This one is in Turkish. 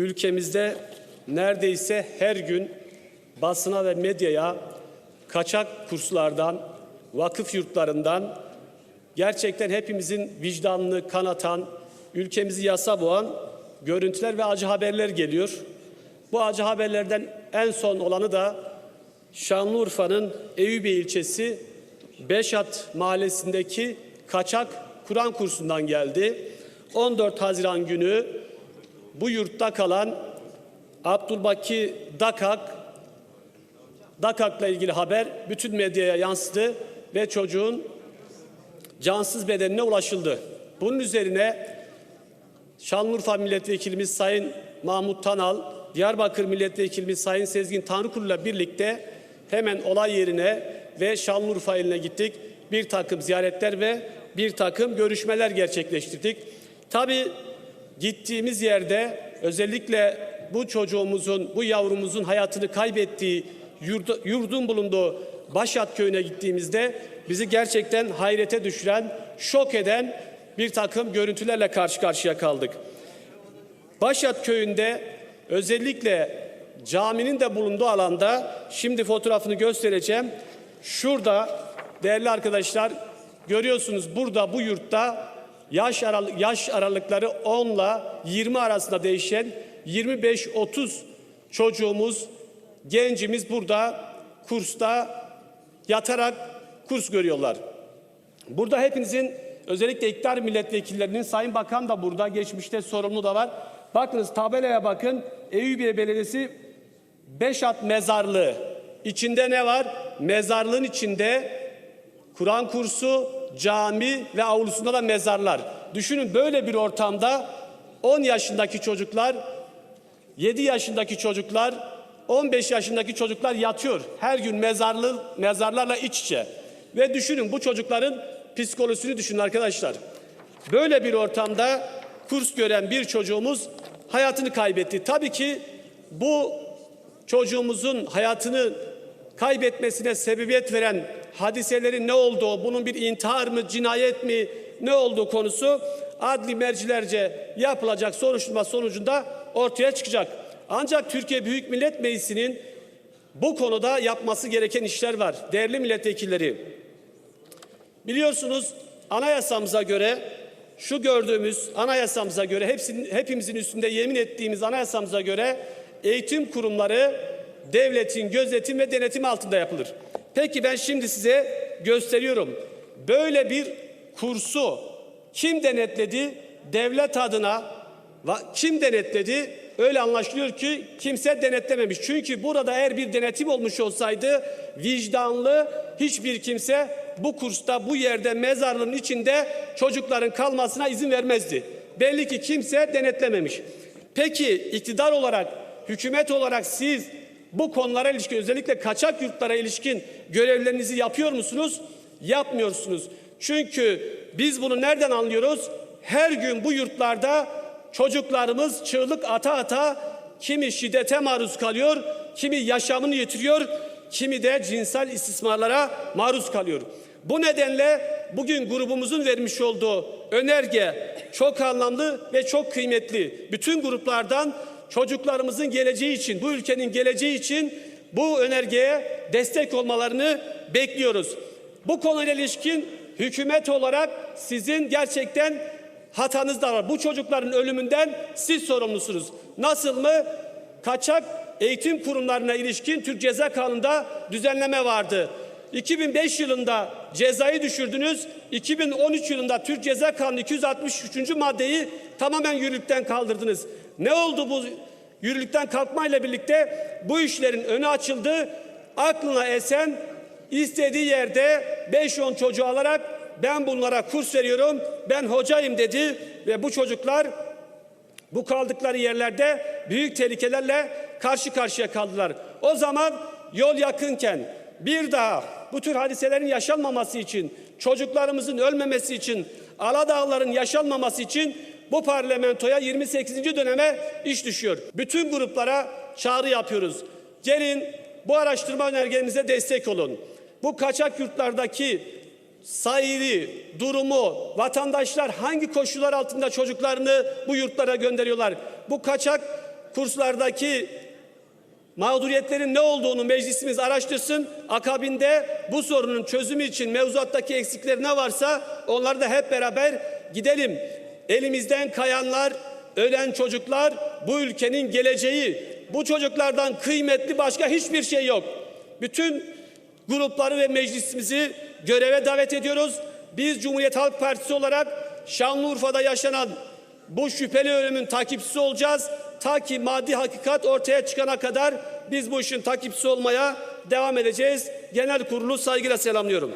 ülkemizde neredeyse her gün basına ve medyaya kaçak kurslardan, vakıf yurtlarından gerçekten hepimizin vicdanını kanatan, ülkemizi yasa boğan görüntüler ve acı haberler geliyor. Bu acı haberlerden en son olanı da Şanlıurfa'nın Eyüpiye ilçesi Beşat mahallesindeki kaçak Kur'an kursundan geldi. 14 Haziran günü bu yurtta kalan Abdülbaki Dakak Dakak'la ilgili haber bütün medyaya yansıdı ve çocuğun cansız bedenine ulaşıldı. Bunun üzerine Şanlıurfa Milletvekilimiz Sayın Mahmut Tanal, Diyarbakır Milletvekilimiz Sayın Sezgin Tanrıkulu'yla birlikte hemen olay yerine ve Şanlıurfa iline gittik. Bir takım ziyaretler ve bir takım görüşmeler gerçekleştirdik. Tabii gittiğimiz yerde özellikle bu çocuğumuzun, bu yavrumuzun hayatını kaybettiği yurdu- yurdun bulunduğu Başat köyüne gittiğimizde bizi gerçekten hayrete düşüren, şok eden bir takım görüntülerle karşı karşıya kaldık. Başat köyünde özellikle caminin de bulunduğu alanda şimdi fotoğrafını göstereceğim. Şurada değerli arkadaşlar görüyorsunuz burada bu yurtta yaş, aralık, yaş aralıkları 10 ile 20 arasında değişen 25-30 çocuğumuz, gencimiz burada kursta yatarak kurs görüyorlar. Burada hepinizin özellikle iktidar milletvekillerinin Sayın Bakan da burada geçmişte sorumlu da var. Bakınız tabelaya bakın Eyüpiye Belediyesi Beşat Mezarlığı. İçinde ne var? Mezarlığın içinde Kur'an kursu, cami ve avlusunda da mezarlar. Düşünün böyle bir ortamda 10 yaşındaki çocuklar, 7 yaşındaki çocuklar, 15 yaşındaki çocuklar yatıyor. Her gün mezarlı, mezarlarla iç içe. Ve düşünün bu çocukların psikolojisini düşünün arkadaşlar. Böyle bir ortamda kurs gören bir çocuğumuz hayatını kaybetti. Tabii ki bu çocuğumuzun hayatını kaybetmesine sebebiyet veren hadiselerin ne olduğu, bunun bir intihar mı, cinayet mi, ne olduğu konusu adli mercilerce yapılacak soruşturma sonucunda ortaya çıkacak. Ancak Türkiye Büyük Millet Meclisi'nin bu konuda yapması gereken işler var. Değerli milletvekilleri, biliyorsunuz anayasamıza göre şu gördüğümüz anayasamıza göre hepsinin, hepimizin üstünde yemin ettiğimiz anayasamıza göre eğitim kurumları devletin gözetim ve denetim altında yapılır. Peki ben şimdi size gösteriyorum. Böyle bir kursu kim denetledi? Devlet adına kim denetledi? Öyle anlaşılıyor ki kimse denetlememiş. Çünkü burada eğer bir denetim olmuş olsaydı vicdanlı hiçbir kimse bu kursta, bu yerde, mezarlığın içinde çocukların kalmasına izin vermezdi. Belli ki kimse denetlememiş. Peki iktidar olarak, hükümet olarak siz bu konulara ilişkin özellikle kaçak yurtlara ilişkin görevlerinizi yapıyor musunuz? Yapmıyorsunuz. Çünkü biz bunu nereden anlıyoruz? Her gün bu yurtlarda çocuklarımız çığlık ata ata kimi şiddete maruz kalıyor, kimi yaşamını yitiriyor, kimi de cinsel istismarlara maruz kalıyor. Bu nedenle bugün grubumuzun vermiş olduğu önerge çok anlamlı ve çok kıymetli. Bütün gruplardan çocuklarımızın geleceği için, bu ülkenin geleceği için bu önergeye destek olmalarını bekliyoruz. Bu konuyla ilişkin hükümet olarak sizin gerçekten hatanız da var. Bu çocukların ölümünden siz sorumlusunuz. Nasıl mı? Kaçak eğitim kurumlarına ilişkin Türk Ceza Kanunu'nda düzenleme vardı. 2005 yılında cezayı düşürdünüz. 2013 yılında Türk Ceza Kanunu 263. maddeyi tamamen yürürlükten kaldırdınız. Ne oldu bu yürürlükten kalkmayla birlikte bu işlerin önü açıldı. Aklına esen istediği yerde 5-10 çocuğu alarak ben bunlara kurs veriyorum, ben hocayım dedi ve bu çocuklar bu kaldıkları yerlerde büyük tehlikelerle karşı karşıya kaldılar. O zaman yol yakınken bir daha bu tür hadiselerin yaşanmaması için, çocuklarımızın ölmemesi için, Aladağların yaşanmaması için bu parlamentoya 28. döneme iş düşüyor. Bütün gruplara çağrı yapıyoruz. Gelin bu araştırma önergemize destek olun. Bu kaçak yurtlardaki sayılı, durumu, vatandaşlar hangi koşullar altında çocuklarını bu yurtlara gönderiyorlar? Bu kaçak kurslardaki mağduriyetlerin ne olduğunu meclisimiz araştırsın. Akabinde bu sorunun çözümü için mevzuattaki eksikler ne varsa onları da hep beraber gidelim. Elimizden kayanlar, ölen çocuklar bu ülkenin geleceği. Bu çocuklardan kıymetli başka hiçbir şey yok. Bütün grupları ve meclisimizi göreve davet ediyoruz. Biz Cumhuriyet Halk Partisi olarak Şanlıurfa'da yaşanan bu şüpheli ölümün takipçisi olacağız. Ta ki maddi hakikat ortaya çıkana kadar biz bu işin takipçisi olmaya devam edeceğiz. Genel kurulu saygıyla selamlıyorum.